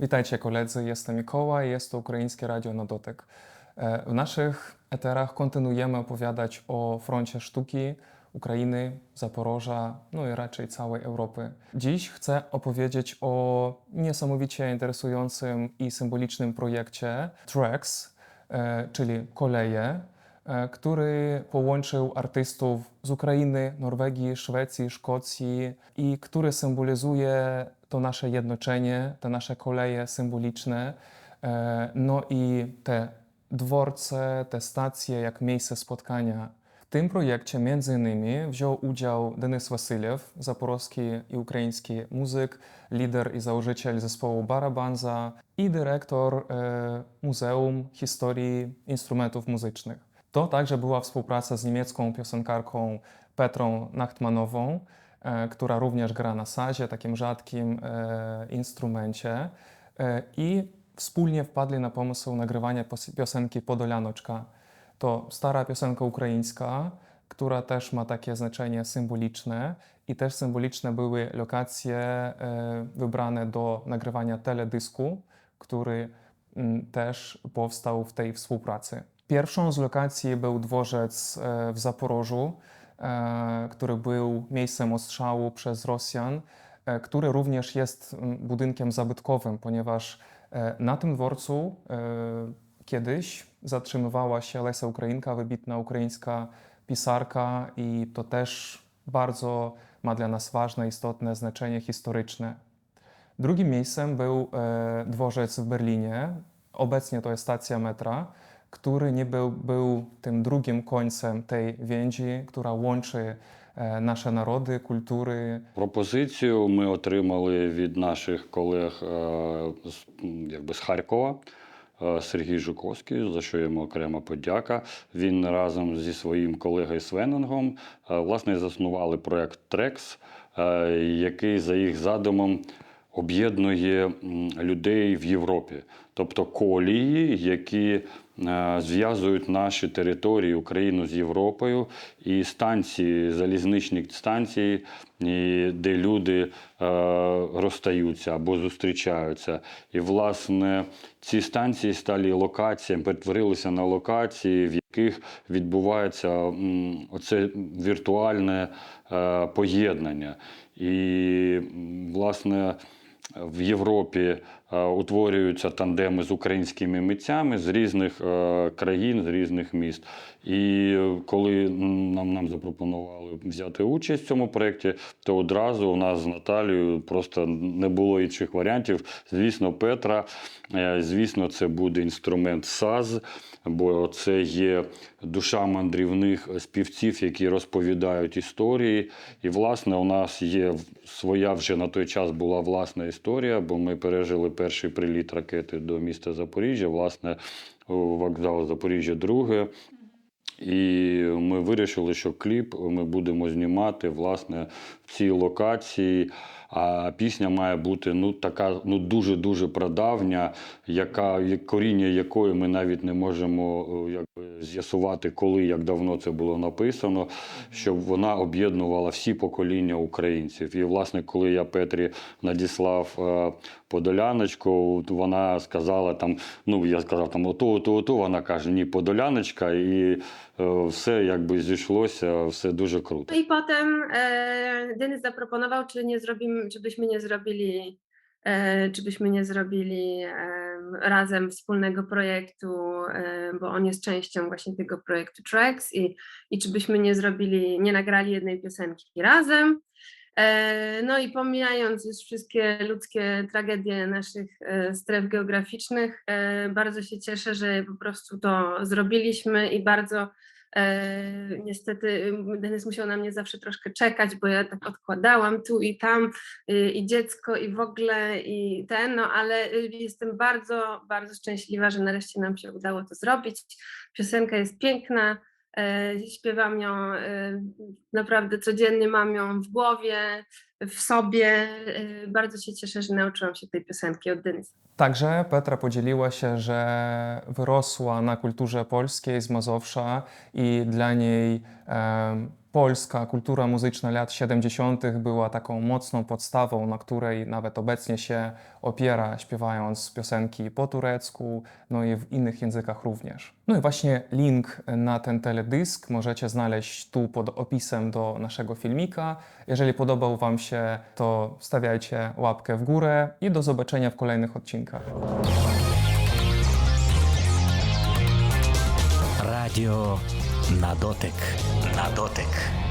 Witajcie koledzy, jestem Mikołaj, jest to Ukraińskie Radio na Dotyk. E, W naszych eterach kontynuujemy opowiadać o froncie sztuki Ukrainy, Zaporoża, no i raczej całej Europy. Dziś chcę opowiedzieć o niesamowicie interesującym i symbolicznym projekcie Tracks, e, czyli koleje, e, który połączył artystów z Ukrainy, Norwegii, Szwecji, Szkocji i który symbolizuje to nasze jednoczenie, te nasze koleje symboliczne, e, no i te dworce, te stacje jak miejsce spotkania. W tym projekcie między innymi wziął udział Denis Wasyliew, zaporowski i ukraiński muzyk, lider i założyciel zespołu Barabanza i dyrektor e, Muzeum Historii Instrumentów Muzycznych. To także była współpraca z niemiecką piosenkarką Petrą Nachtmanową, która również gra na sazie, takim rzadkim e, instrumencie. E, I wspólnie wpadli na pomysł nagrywania piosenki Podolianoczka. To stara piosenka ukraińska, która też ma takie znaczenie symboliczne i też symboliczne były lokacje e, wybrane do nagrywania teledysku, który też powstał w tej współpracy. Pierwszą z lokacji był dworzec e, w Zaporożu, e, który był miejscem ostrzału przez Rosjan, e, który również jest mm, budynkiem zabytkowym, ponieważ e, na tym dworcu e, kiedyś zatrzymywała się Lesia Ukrainka, wybitna ukraińska pisarka i to też bardzo ma dla nas ważne, istotne znaczenie historyczne. Drugim miejscem był e, dworzec w Berlinie. Obecnie to jest stacja metra, który nie był, był tym drugim końcem tej więzi, która e, nasze narody. Пропозицію ми отримали від наших колег е, якби з Харкова. е, Сергій Жуковський, за що йому окрема подяка. Він разом зі своїм колегою Свенингом е, власне заснували проект Трекс, який за їх задумом об'єднує людей в Європі, тобто колії, які зв'язують наші території Україну з Європою, і станції, залізничні станції, де люди е, розстаються або зустрічаються. І, власне, ці станції стали локаціями, перетворилися на локації, в яких відбувається оце віртуальне е, поєднання. І, власне, в Європі е, утворюються тандеми з українськими митцями з різних е, країн, з різних міст. І е, коли нам, нам запропонували взяти участь в цьому проєкті, то одразу у нас з Наталією просто не було інших варіантів. Звісно, Петра, е, звісно, це буде інструмент САЗ, бо це є душа мандрівних співців, які розповідають історії. І, власне, у нас є своя вже на той час була власна історія, бо ми пережили перший приліт ракети до міста Запоріжжя, власне, вокзал Запоріжжя друге. І ми вирішили, що кліп ми будемо знімати власне в цій локації. А пісня має бути ну така ну дуже дуже прадавня, яка коріння якої ми навіть не можемо е, якби з'ясувати, коли як давно це було написано, щоб вона об'єднувала всі покоління українців. І власне, коли я Петрі надіслав е, подоляночку, вона сказала там: ну я сказав там ото, ото, ото. Вона каже, ні, подоляночка, і е, все якби зійшлося, все дуже круто. No i potem e, Denis zaproponował, czy nie zrobimy, czy byśmy nie zrobili, e, czy byśmy nie zrobili em, razem wspólnego projektu, e, bo on jest częścią właśnie tego projektu Tracks i, i czy byśmy nie zrobili, nie nagrali jednej piosenki razem. E, No i pomijając już wszystkie ludzkie tragedie naszych stref geograficznych, bardzo się cieszę, że po prostu to zrobiliśmy i bardzo niestety y, Denis musiał na mnie zawsze troszkę czekać, bo ja tak odkładałam tu i tam y, i dziecko i w ogóle i ten, no ale y, jestem bardzo, bardzo szczęśliwa, że nareszcie nam się udało to zrobić. Piosenka jest piękna, e, śpiewam ją e, naprawdę codziennie, mam ją w głowie, w sobie. e, Bardzo się cieszę, że nauczyłam się tej piosenki od Denisa. Także Petra podzieliła się, że wyrosła na kulturze polskiej z Mazowsza i dla niej polska kultura muzyczna lat 70. była taką mocną podstawą, na której nawet obecnie się opiera, śpiewając piosenki po turecku, no i w innych językach również. No i właśnie link na ten teledysk możecie znaleźć tu pod opisem do naszego filmika. Jeżeli podobał Wam się, to stawiajcie łapkę w górę i do zobaczenia w kolejnych odcinkach. Radio na dotyk. Na dotyk.